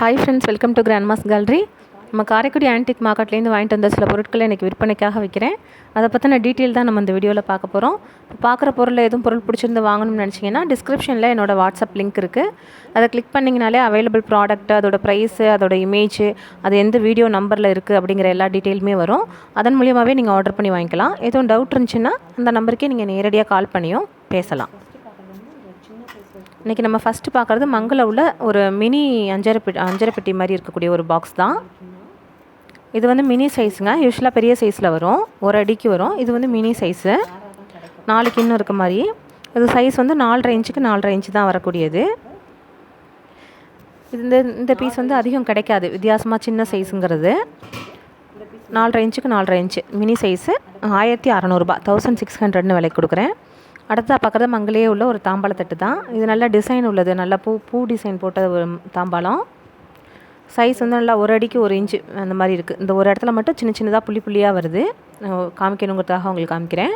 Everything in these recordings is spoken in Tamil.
Hi friends welcome to grandma's gallery நம்ம காரைக்குடி ஆன்டிக் மார்க்கெட்லேருந்து வாங்கிட்டு வந்த சில பொருட்களை எனக்கு விற்பனைக்காக வைக்கிறேன் அதை பற்றின டீட்டெயில் தான் நம்ம இந்த வீடியோவில் பார்க்க போகிறோம் இப்போ பார்க்குற பொருளில் எதுவும் பொருள் பிடிச்சிருந்து வாங்கணும்னு நினச்சிங்கன்னா டிஸ்கிரிப்ஷனில் என்னோடய வாட்ஸ்அப் லிங்க் இருக்குது அதை கிளிக் பண்ணிங்கனாலே அவைலபிள் ப்ராடக்ட் அதோட ப்ரைஸு அதோட இமேஜ் அது எந்த வீடியோ நம்பரில் இருக்குது அப்படிங்கிற எல்லா டீட்டெயிலுமே வரும். அதன் மூலியமாகவே நீங்கள் ஆர்டர் பண்ணி வாங்கிக்கலாம். எதுவும் டவுட் இருந்துச்சுன்னா அந்த நம்பருக்கே நீங்கள் நேரடியாக கால் பண்ணியும் பேசலாம். இன்றைக்கி நம்ம ஃபஸ்ட்டு பார்க்குறது மங்கள உள்ள ஒரு மினி அஞ்சரை பெட்டி அஞ்சரை பெட்டி மாதிரி இருக்கக்கூடிய ஒரு பாக்ஸ் தான். இது வந்து மினி சைஸுங்க யூஸ்வலாக பெரிய சைஸில் வரும். ஒரு அடிக்கு வரும். இது வந்து மினி சைஸு நாளைக்கு இன்னும் இருக்க மாதிரி. இது சைஸ் வந்து நாலரை இன்ச்சுக்கு நாலரை இன்ச்சு தான் வரக்கூடியது. இது இந்த இந்த பீஸ் வந்து அதிகம் கிடைக்காது. வித்தியாசமாக சின்ன சைஸுங்கிறது நாலரை இன்ச்சுக்கு நாலரை இன்ச்சு மினி சைஸு ஆயிரத்தி அறநூறுபா தௌசண்ட் சிக்ஸ் ஹண்ட்ரட்னு விலைக்கு கொடுக்குறேன். அடுத்ததாக பார்க்குறது மங்களே உள்ள ஒரு தாம்பாளத்தட்டு தான். இது நல்ல டிசைன் உள்ளது. நல்ல பூ பூ டிசைன் போட்ட ஒரு தாம்பாளம். சைஸ் வந்து நல்லா ஒரு அடிக்கு ஒரு இன்ச்சு அந்த மாதிரி இருக்குது இந்த ஒரு இடத்துல மட்டும் சின்ன சின்னதாக புள்ளி புள்ளியாக வருது. காமிக்கணுங்கிறதுக்காக உங்களுக்கு காமிக்கிறேன்.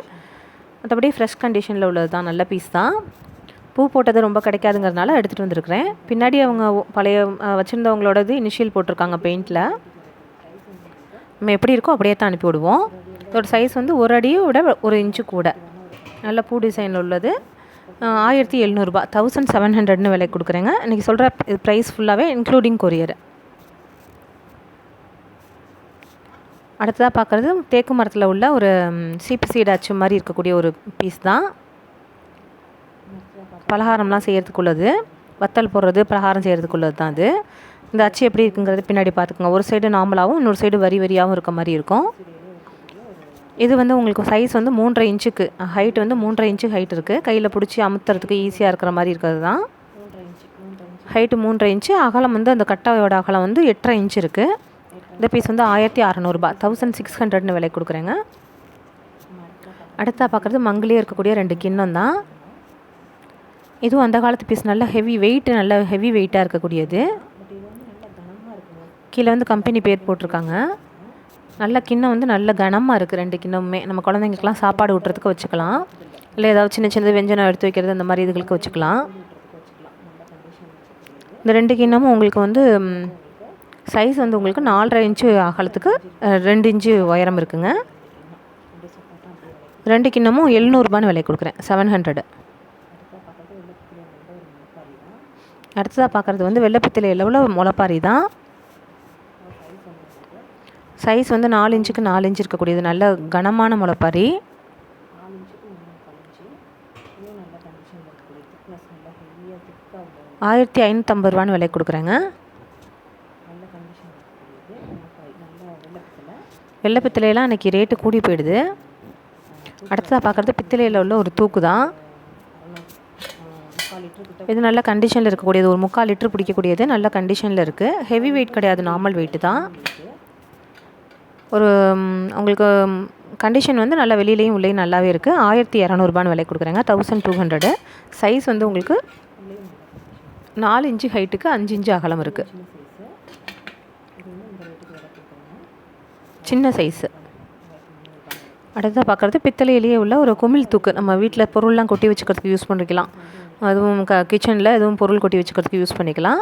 மற்றபடி ஃப்ரெஷ் கண்டிஷனில் உள்ளது தான். நல்ல பீஸ் தான். பூ போட்டது ரொம்ப கிடைக்காதுங்கிறதுனால எடுத்துகிட்டு வந்திருக்கிறேன். பின்னாடி அவங்க பழைய வச்சுருந்தவங்களோடது இனிஷியல் போட்டிருக்காங்க பெயிண்டில் நம்ம எப்படி இருக்கோ அப்படியே தான் அனுப்பி விடுவோம். இதோட சைஸ் வந்து ஒரு அடியை விட ஒரு இன்ச்சு கூட. நல்ல பூ டிசைனில் உள்ளது. ஆயிரத்தி எழுநூறுபா. தௌசண்ட் செவன் ஹண்ட்ரட்னு விலை கொடுக்குறேங்க. இன்றைக்கி சொல்கிற ப்ரைஸ் ஃபுல்லாகவே இன்க்ளூடிங் கொரியர் அடுத்ததாக பார்க்குறது தேக்கு மரத்தில் உள்ள ஒரு சீப்பு சீடு அச்சு மாதிரி இருக்கக்கூடிய ஒரு பீஸ் தான். பலகாரம்லாம் செய்கிறதுக்குள்ளது வத்தல் போடுறது பலகாரம் செய்கிறதுக்குள்ளது தான் அது. இந்த அச்சு எப்படி இருக்குங்கிறது பின்னாடி பார்த்துக்கோங்க. ஒரு சைடு நார்மலாகவும் இன்னொரு சைடு வரி வரியாகவும் இருக்க மாதிரி இருக்கும். இது வந்து உங்களுக்கு சைஸ் வந்து மூன்றரை இன்ச்சுக்கு. ஹைட் வந்து மூன்றரை இன்ச்சு ஹைட் இருக்குது கையில் பிடிச்சி அமுத்துறதுக்கு ஈஸியாக இருக்கிற மாதிரி இருக்கிறது தான். ஹைட்டு மூன்றரை இன்ச்சு. அகலம் வந்து அந்த கட்டாயோட அகலம் வந்து எட்டரை இன்ச் இருக்குது இந்த பீஸ் வந்து ஆயிரத்தி அறநூறுபா தௌசண்ட் சிக்ஸ் ஹண்ட்ரட்னு விலை கொடுக்குறேங்க. அடுத்தா பார்க்குறது மங்கிலே இருக்கக்கூடிய ரெண்டு கிண்ணம் தான். இதுவும் அந்த காலத்து பீஸ் நல்ல ஹெவி வெயிட் நல்ல ஹெவி வெயிட்டாக இருக்கக்கூடியது. கீழே வந்து கம்பெனி பேர் போட்டிருக்காங்க. நல்ல கிண்ணம் வந்து நல்ல கனமாக இருக்குது ரெண்டு கிண்ணமுமே. நம்ம குழந்தைங்களுக்குலாம் சாப்பாடு ஊட்டுறதுக்கு வச்சுக்கலாம். இல்லை ஏதாவது சின்ன சின்னது வெஞ்சனம் எடுத்து வைக்கிறது அந்த மாதிரி இதுகளுக்கு வச்சுக்கலாம். இந்த ரெண்டு கிண்ணமும் உங்களுக்கு வந்து சைஸ் வந்து உங்களுக்கு நாலரை இன்ச்சு அகலத்துக்கு ரெண்டு இன்ச்சு உயரம் இருக்குங்க. ரெண்டு கிண்ணமும் எழுநூறுபான்னு விலை கொடுக்குறேன். செவன் ஹண்ட்ரடு அடுத்ததாக பார்க்குறது வந்து வெள்ளைப்பித்தளையில் எவ்வளோ முளைப்பாரி தான். சைஸ் வந்து நாலு இன்ச்சுக்கு நாலு இன்ச்சு இருக்கக்கூடியது. நல்ல கனமான முளைப்பாரி. ஆயிரத்தி ஐநூற்றம்பது ரூபான்னு விலை கொடுக்குறேங்க. வெள்ளை பித்தளையெல்லாம் இன்றைக்கி ரேட்டு கூடி போயிடுது. அடுத்ததாக பார்க்குறது பித்தளையில் உள்ள ஒரு தூக்கு தான். இது நல்ல கண்டிஷனில் இருக்கக்கூடியது. ஒரு முக்கால் லிட்டர் பிடிக்கக்கூடியது நல்ல கண்டிஷனில் இருக்குது ஹெவி வெயிட் கிடையாது. நார்மல் வெயிட்டு தான். ஒரு உங்களுக்கு கண்டிஷன் வந்து நல்லா வெளியிலையும் உள்ளேயும் நல்லாவே இருக்குது ஆயிரத்தி இரநூறுபான்னு விலை கொடுக்குறேங்க. தௌசண்ட் டூ ஹண்ட்ரடு சைஸ் வந்து உங்களுக்கு நாலு இன்ச்சு ஹைட்டுக்கு அஞ்சு இன்ச்சு அகலம் இருக்குது சின்ன சைஸு அடுத்ததாக பார்க்குறது பித்தளையிலேயே உள்ள ஒரு குமிழ் தூக்கு. நம்ம வீட்டில் பொருள்லாம் கொட்டி வச்சுக்கிறதுக்கு யூஸ் பண்ணிக்கலாம். அதுவும் க கிச்சனில் எதுவும் பொருள் கொட்டி வச்சுக்கிறதுக்கு யூஸ் பண்ணிக்கலாம்.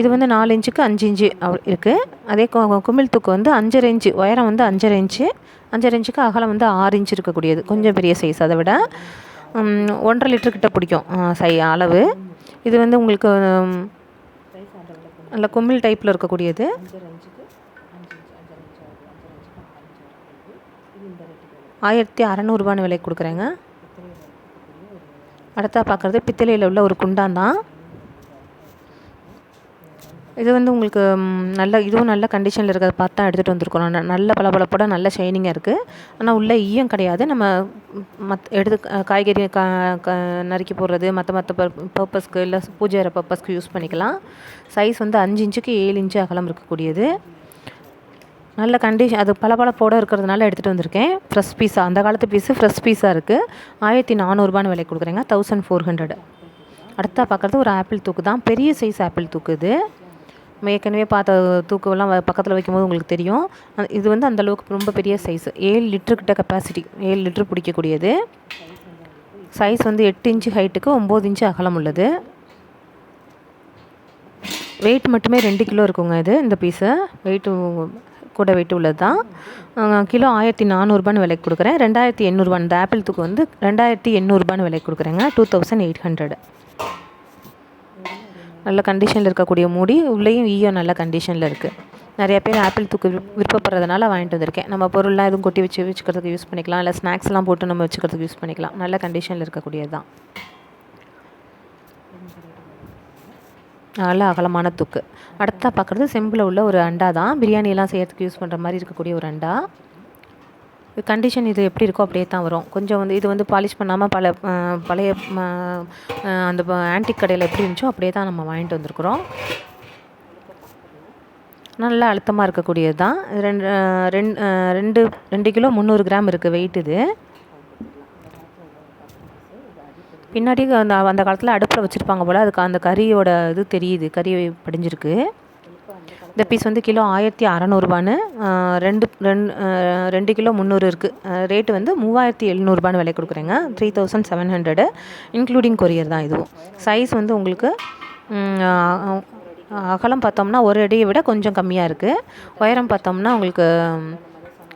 இது வந்து நாலு இன்ச்சுக்கு அஞ்சு இன்ச்சு இருக்குது அதே குமிழ் தூக்கு வந்து அஞ்சரை இன்ச்சு உயரம் வந்து அஞ்சரை இன்ச்சு அஞ்சரை இன்ச்சுக்கு அகலம் வந்து ஆறு இன்ச்சு இருக்கக்கூடியது. கொஞ்சம் பெரிய சைஸ் அதை விட. ஒன்றரை லிட்டர் கிட்ட பிடிக்கும் சை அளவு. இது வந்து உங்களுக்கு நல்ல குமிழ் டைப்பில் இருக்கக்கூடியது. ஆயிரத்தி அறநூறுபான்னு விலை கொடுக்குறேங்க. அடுத்தா பார்க்குறது பித்தளையில் உள்ள ஒரு குண்டான் தான். இது வந்து உங்களுக்கு நல்ல இதுவும் நல்ல கண்டிஷனில் இருக்கிறத பார்த்து தான் எடுத்துகிட்டு வந்திருக்கோம். ந- நல்ல பளபளப்போட நல்ல ஷைனிங்காக இருக்குது ஆனால் உள்ளே ஈயம் கிடையாது. நம்ம மத் எடுத்து காய்கறி க க நறுக்கி போடுறது மற்ற மற்ற பர்பஸ்க்கு இல்லை பூஜை பர்பஸ்க்கு யூஸ் பண்ணிக்கலாம். சைஸ் வந்து அஞ்சு இன்ச்சுக்கு ஏழு இன்ச்சு அகலம் இருக்கக்கூடியது. நல்ல கண்டிஷன் அது பளபளப்போட இருக்கிறதுனால எடுத்துகிட்டு வந்திருக்கேன். ஃப்ரெஷ் பீஸாக அந்த காலத்து பீஸு ஃப்ரெஷ் பீஸாக இருக்குது ஆயிரத்தி நானூறுபான்னு விலை கொடுக்குறேங்க. தௌசண்ட் ஃபோர் ஹண்ட்ரட் அடுத்தா பார்க்குறது ஒரு ஆப்பிள் தூக்கு தான் பெரிய சைஸ் ஆப்பிள் தூக்கு இது நம்ம ஏற்கனவே பார்த்த தூக்கம்லாம் பக்கத்தில் வைக்கும்போது உங்களுக்கு தெரியும். இது வந்து அந்த அளவுக்கு ரொம்ப பெரிய சைஸ் ஏழு லிட்டர் கிட்ட கெப்பாசிட்டி ஏழு லிட்ரு பிடிக்கக்கூடியது. சைஸ் வந்து எட்டு இன்ச்சு ஹைட்டுக்கு ஒம்பது இன்ச்சு அகலம் உள்ளது. வெயிட் மட்டுமே ரெண்டு கிலோ இருக்குங்க இது இந்த பீஸு வெயிட்டு கூட வெயிட் உள்ளது தான் கிலோ ஆயிரத்தி நானூறுபான்னு விலைக்கு கொடுக்குறேன். ரெண்டாயிரத்தி எண்ணூறுபா இந்த ஆப்பிள் தூக்கு வந்து ரெண்டாயிரத்தி எண்ணூறுபான்னு விலைக்கு கொடுக்குறேங்க. டூ தௌசண்ட் எயிட் ஹண்ட்ரட் நல்ல கண்டிஷனில் இருக்கக்கூடிய மூடி உள்ளேயும் ஈயோ நல்ல கண்டிஷனில் இருக்குது நிறைய பேர் ஆப்பிள் தூக்கு விருப்பப்படுறதுனால வாங்கிட்டு வந்திருக்கேன். நம்ம பொருள்லாம் எதுவும் கொட்டி வச்சு வச்சுக்கிறதுக்கு யூஸ் பண்ணிக்கலாம். இல்லை ஸ்நாக்ஸ்லாம் போட்டு நம்ம வச்சுக்கிறதுக்கு யூஸ் பண்ணிக்கலாம். நல்ல கண்டிஷனில் இருக்கக்கூடியது தான். நல்ல அகலமான தூக்கு. அடுத்தா பார்க்குறது செம்பில் உள்ள ஒரு அண்டா தான். பிரியாணியெல்லாம் செய்கிறதுக்கு யூஸ் பண்ணுற மாதிரி இருக்கக்கூடிய ஒரு அண்டா. கண்டிஷன் இது எப்படி இருக்கோ அப்படியே தான் வரும். கொஞ்சம் வந்து இது வந்து பாலிஷ் பண்ணாமல் பல பழைய அந்த ஆன்டிக் கடையில் எப்படி இருந்துச்சோ அப்படியே தான் நம்ம வாங்கிட்டு வந்திருக்கிறோம். நல்லா அழுத்தமாக இருக்கக்கூடியது தான். ரெண்டு ரெண்டு ரெண்டு ரெண்டு கிலோ முந்நூறு கிராம் இருக்குது வெயிட் இது. பின்னாடி அந்த அந்த காலத்தில் அடுப்பில் வச்சுருப்பாங்க போல் அதுக்கு அந்த கறியோட இது தெரியுது கறி படிஞ்சிருக்கு. இந்த பீஸ் வந்து கிலோ ஆயிரத்தி அறநூறுபான்னு ரெண்டு ரெண்டு ரெண்டு கிலோ முந்நூறு இருக்குது ரேட்டு வந்து மூவாயிரத்தி எழுநூறுபான்னு விலை கொடுக்குறேங்க. Three thousand seven hundred including courier தான் இதுவும் சைஸ் வந்து உங்களுக்கு அகலம் பார்த்தோம்னா ஒரு அடியை விட கொஞ்சம் கம்மியாக இருக்குது உயரம் பார்த்தோம்னா உங்களுக்கு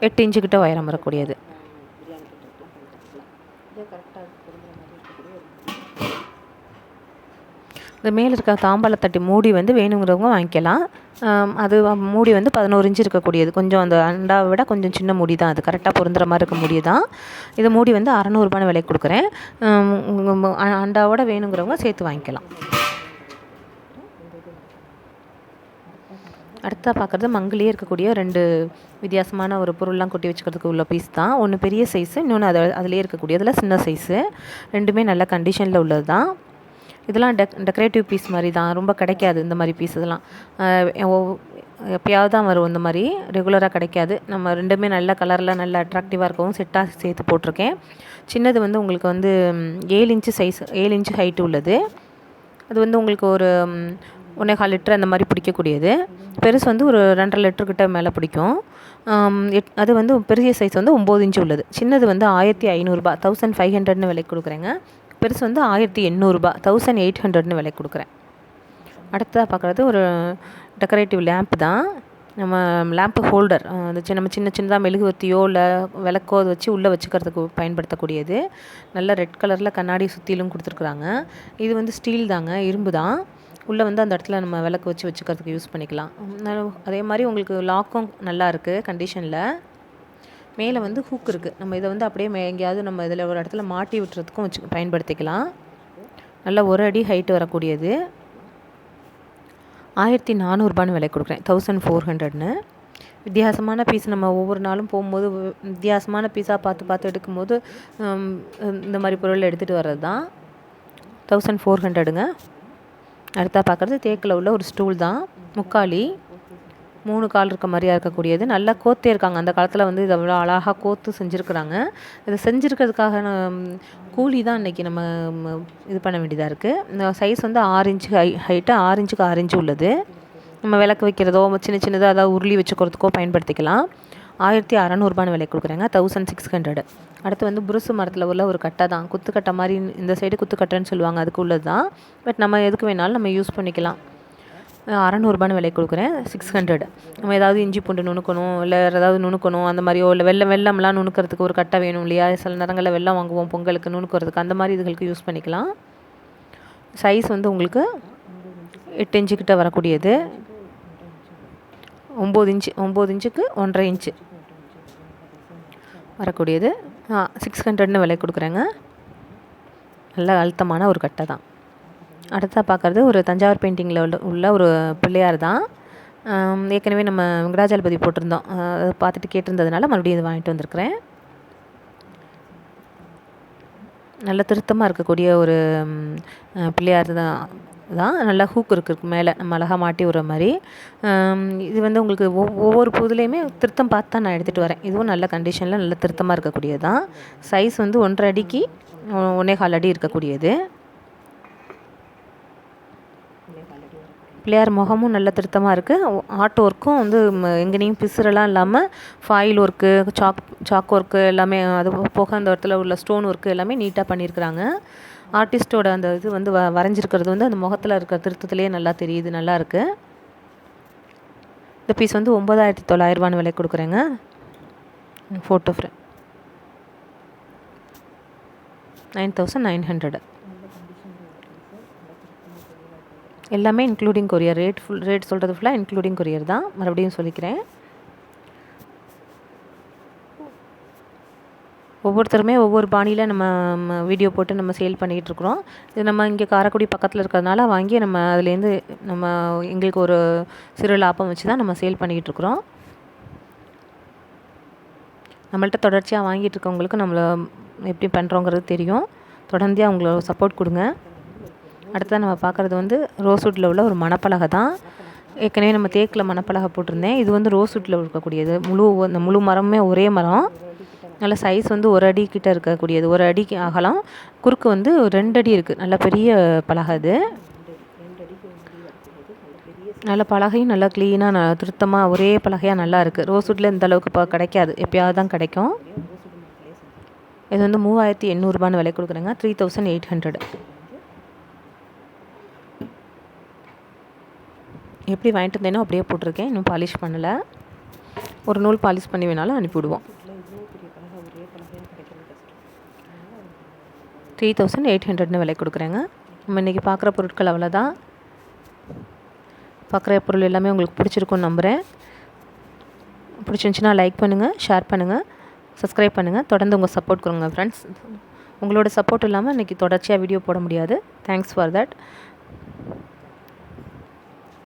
எட்டு இன்ச்சுக்கிட்ட உயரம் வரக்கூடியது. இந்த மேலே இருக்க தாம்பாளத்தட்டி மூடி வந்து வேணுங்கிறவங்க வாங்கிக்கலாம். அது மூடி வந்து பதினோரு இன்ச்சு இருக்கக்கூடியது. கொஞ்சம் அந்த அண்டாவை விட கொஞ்சம் சின்ன மூடி தான். அது கரெக்டாக பொருந்துற மாதிரி இருக்க மூடி தான். இது மூடி வந்து அறநூறுபான விலைக்கு கொடுக்குறேன். அண்டாவோட வேணுங்கிறவங்க சேர்த்து வாங்கிக்கலாம். அடுத்தா பார்க்குறது மங்கிலேயே இருக்கக்கூடிய ரெண்டு வித்தியாசமான ஒரு பொருள்லாம் கொட்டி வச்சுக்கிறதுக்கு உள்ள பீஸ் தான். ஒன்று பெரிய சைஸு இன்னொன்று அது அதுலேயே இருக்கக்கூடியதில் சின்ன சைஸு ரெண்டுமே நல்ல கண்டிஷனில் உள்ளது தான் இதெல்லாம் டெக் டெக்கரேட்டிவ் பீஸ் மாதிரி தான் ரொம்ப கிடைக்காது இந்த மாதிரி பீஸ் இதெல்லாம். எப்போயாவது எப்பயாவது தான் வரும் இந்த மாதிரி. ரெகுலராக கிடைக்காது. நம்ம ரெண்டுமே நல்ல கலரில் நல்ல அட்ராக்டிவாக இருக்கவும் செட்டாக சேர்த்து போட்டிருக்கேன். சின்னது வந்து உங்களுக்கு வந்து ஏழு இன்ச்சு சைஸ் ஏழு இன்ச்சு ஹைட்டு உள்ளது. அது வந்து உங்களுக்கு ஒரு ஒன்றே கால் லிட்டர் அந்த மாதிரி பிடிக்கக்கூடியது. பெருசு வந்து ஒரு ரெண்டரை லிட்டர் கிட்ட மேலே பிடிக்கும். எட் அது வந்து பெரிய சைஸ் வந்து ஒம்பது இன்ச்சு உள்ளது. சின்னது வந்து ஆயிரத்தி ஐநூறுரூபா தௌசண்ட் ஃபைவ் ஹண்ட்ரட்னு விலைக்கு கொடுக்குறேங்க. பெருசு வந்து ஆயிரத்தி எண்ணூறுபா தௌசண்ட் எயிட் ஹண்ட்ரட்னு விலை கொடுக்குறேன். அடுத்ததாக பார்க்குறது ஒரு டெக்கரேட்டிவ் லேம்ப் தான். நம்ம லேம்ப் ஹோல்டர் அந்த சின்ன நம்ம சின்ன சின்னதாக மெழுகுவர்த்தியோ இல்லை விளக்கோ அதை வச்சு உள்ளே வச்சுக்கிறதுக்கு பயன்படுத்தக்கூடியது. நல்ல ரெட் கலரில் கண்ணாடி சுற்றிலும் கொடுத்துருக்குறாங்க. இது வந்து ஸ்டீல் தாங்க இரும்பு தான். உள்ளே வந்து அந்த இடத்துல நம்ம விளக்கு வச்சு வச்சுக்கிறதுக்கு யூஸ் பண்ணிக்கலாம். அதே மாதிரி உங்களுக்கு லாக்கும் நல்லா இருக்குது கண்டிஷனில் மேலே வந்து ஹூக் இருக்குது நம்ம இதை வந்து அப்படியே மே- எங்கேயாவது நம்ம இதில் ஒரு இடத்துல மாட்டி விட்டுறதுக்கும் வச்சு பயன்படுத்திக்கலாம். நல்லா ஒரு அடி ஹைட்டு வரக்கூடியது. ஆயிரத்தி நானூறுபான்னு விலை கொடுக்குறேன். தௌசண்ட் ஃபோர் ஹண்ட்ரட்னு வித்தியாசமான பீஸ் நம்ம ஒவ்வொரு நாளும் போகும்போது வித்தியாசமான பீஸாக பார்த்து பார்த்து எடுக்கும்போது இந்த மாதிரி பொருள் எடுத்துகிட்டு வர்றது தான் தௌசண்ட் ஃபோர் ஹண்ட்ரடுங்க அடுத்தா பார்க்குறது தேக்கில் உள்ள ஒரு ஸ்டூல் தான். முக்காலி. மூணு கால் இருக்க மாதிரியா இருக்கக்கூடியது. நல்லா கோத்தே இருக்காங்க. அந்த காலத்தில் வந்து இதை அவ்வளோ அழகாக கோத்து செஞ்சுருக்குறாங்க. இதை செஞ்சுருக்கிறதுக்காக கூலி தான் இன்றைக்கி நம்ம இது பண்ண வேண்டியதாக இருக்குது இந்த சைஸ் வந்து ஆறு இன்ச்சு ஹை ஹைட்டு ஆறு இன்ச்சுக்கு ஆறு இன்ச்சு உள்ளது. நம்ம விளக்கு வைக்கிறதோ சின்ன சின்னதாக அதாவது உருளி வச்சுக்கிறதுக்கோ பயன்படுத்திக்கலாம். ஆயிரத்தி அறநூறுபான்னு விலை கொடுக்குறாங்க. தௌசண்ட் சிக்ஸ் ஹண்ட்ரட் அடுத்து வந்து புருசு மரத்தில் உள்ள ஒரு கட்டை தான். குத்துக்கட்டை மாதிரி இந்த சைடு குத்துக்கட்டைன்னு சொல்லுவாங்க. அதுக்கு உள்ளது தான். பட் நம்ம எதுக்கு வேணாலும் நம்ம யூஸ் பண்ணிக்கலாம். அறநூறுபான்னு விலை கொடுக்குறேன். சிக்ஸ் ஹண்ட்ரட் நம்ம ஏதாவது இஞ்சி பூண்டு நுணுக்கணும் இல்லை வேறு ஏதாவது நுணுக்கணும் அந்த மாதிரியோ இல்லை வெள்ளம் வெள்ளம்லாம் நுணுக்கிறதுக்கு ஒரு கட்டை வேணும் இல்லையா? சில நேரங்களில் வெள்ளம் வாங்குவோம் பொங்கலுக்கு நுணுக்கிறதுக்கு. அந்த மாதிரி இதுகளுக்கு யூஸ் பண்ணிக்கலாம். சைஸ் வந்து உங்களுக்கு எட்டு இன்ச்சு கிட்ட வரக்கூடியது. ஒம்பது இன்ச்சு ஒம்பது இன்ச்சுக்கு ஒன்றரை இன்ச்சு வரக்கூடியது. சிக்ஸ் ஹண்ட்ரட்னு விலை கொடுக்குறேங்க. நல்ல அழுத்தமான ஒரு கட்டை தான். அடுத்ததாக பார்க்குறது ஒரு தஞ்சாவூர் பெயிண்டிங்கில் உள்ள உள்ள ஒரு பிள்ளையார் தான். ஏற்கனவே நம்ம வெங்கடாஜலபதி போட்டிருந்தோம். அதை பார்த்துட்டு கேட்டிருந்ததுனால மறுபடியும் இது வாங்கிட்டு வந்திருக்கிறேன். நல்ல திருத்தமாக இருக்கக்கூடிய ஒரு பிள்ளையார் தான் தான். நல்லா ஹூக் இருக்கு மேலே நம்ம அழகாக மாட்டி விடுற மாதிரி. இது வந்து உங்களுக்கு ஒவ்வொரு புதுலேயுமே திருத்தம் பார்த்து தான் நான் எடுத்துகிட்டு வரேன். இதுவும் நல்ல கண்டிஷனில் நல்ல திருத்தமாக இருக்கக்கூடியது தான். சைஸ் வந்து ஒன்றரை அடிக்கு ஒ- ஒன்னே கால் அடி இருக்கக்கூடியது. பிள்ளையார் முகமும் நல்ல திருத்தமாக இருக்குது ஆர்ட் ஒர்க்கும் வந்து எங்கேனையும் பிசுறெல்லாம் இல்லாமல் ஃபாயில் ஒர்க்கு சாக் சாக் ஒர்க்கு எல்லாமே அது போக அந்த இடத்துல உள்ள ஸ்டோன் ஒர்க்கு எல்லாமே நீட்டாக பண்ணியிருக்கிறாங்க. ஆர்டிஸ்ட்டோட அந்த இது வந்து வ வரைஞ்சிருக்கிறது வந்து அந்த முகத்தில் இருக்கிற திருத்தத்துலேயே நல்லா தெரியுது நல்லா இருக்குது இந்த பீஸ் வந்து ஒம்பதாயிரத்தி தொள்ளாயிரரூபான்னு விலை கொடுக்குறேங்க. Photo frame nine thousand nine hundred எல்லாமே including courier rate full rate சொல்கிறது ஃபுல்லாக இன்க்ளூடிங் கொரியர் தான். மறுபடியும் சொல்லிக்கிறேன். ஒவ்வொருத்தருமே ஒவ்வொரு பாணியில் நம்ம வீடியோ போட்டு நம்ம சேல் பண்ணிகிட்ருக்குறோம் இது நம்ம இங்கே காரைக்குடி பக்கத்தில் இருக்கிறதுனால வாங்கி நம்ம அதுலேருந்து நம்ம எங்களுக்கு ஒரு சிறு லாபம் வச்சு தான் நம்ம சேல் பண்ணிகிட்ருக்குறோம் நம்மள்ட்ட தொடர்ச்சியாக வாங்கிட்டு இருக்கவங்களுக்கு நம்மளை எப்படி பண்ணுறோங்கிறது தெரியும். தொடர்ந்து அவங்கள சப்போர்ட் கொடுங்க. அடுத்தது நம்ம பார்க்குறது வந்து ரோஸ்வுட்டில் உள்ள ஒரு மணப்பலகை தான். ஏற்கனவே நம்ம தேக்கில் மணப்பலகை போட்டிருந்தேன். இது வந்து ரோஸ்வுட்டில் இருக்கக்கூடியது. முழு அந்த முழு மரமுமே ஒரே மரம். நல்ல சைஸ் வந்து ஒரு அடி கிட்ட இருக்கக்கூடியது. ஒரு அடிக்கு அகலம். குறுக்கு வந்து ரெண்டு அடி இருக்குது நல்ல பெரிய பலகை அது. நல்ல பலகையும் நல்லா க்ளீனாக ந திருத்தமாக ஒரே பலகையாக நல்லா இருக்குது ரோஸ்வுட்டில் இந்த அளவுக்கு இப்போ கிடைக்காது. எப்பயாவது தான் கிடைக்கும். இது வந்து மூவாயிரத்தி எண்ணூறுபான்னு விலை கொடுக்குறேங்க. த்ரீ தௌசண்ட் எயிட் ஹண்ட்ரட் எப்படி வாங்கிட்டு வந்தேனோ அப்படியே போட்டிருக்கேன். இன்னும் பாலிஷ் பண்ணலை. ஒரு நூல் பாலிஷ் பண்ணி வேணாலும் அனுப்பிவிடுவோம். த்ரீ தௌசண்ட் எயிட் ஹண்ட்ரட்னு விலை கொடுக்குறேங்க. நம்ம இன்றைக்கி பார்க்குற பொருட்கள் அவ்வளோதான் பார்க்குற பொருள் எல்லாமே உங்களுக்கு பிடிச்சிருக்கும்னு நம்புகிறேன் பிடிச்சிருந்துச்சின்னா லைக் பண்ணுங்கள் ஷேர் பண்ணுங்கள் சப்ஸ்கிரைப் பண்ணுங்கள் தொடர்ந்து உங்கள் சப்போர்ட் கொடுங்க ஃப்ரெண்ட்ஸ் உங்களோட சப்போர்ட் இல்லாமல் இன்றைக்கி தொடர்ச்சியாக வீடியோ போட முடியாது. Thanks for that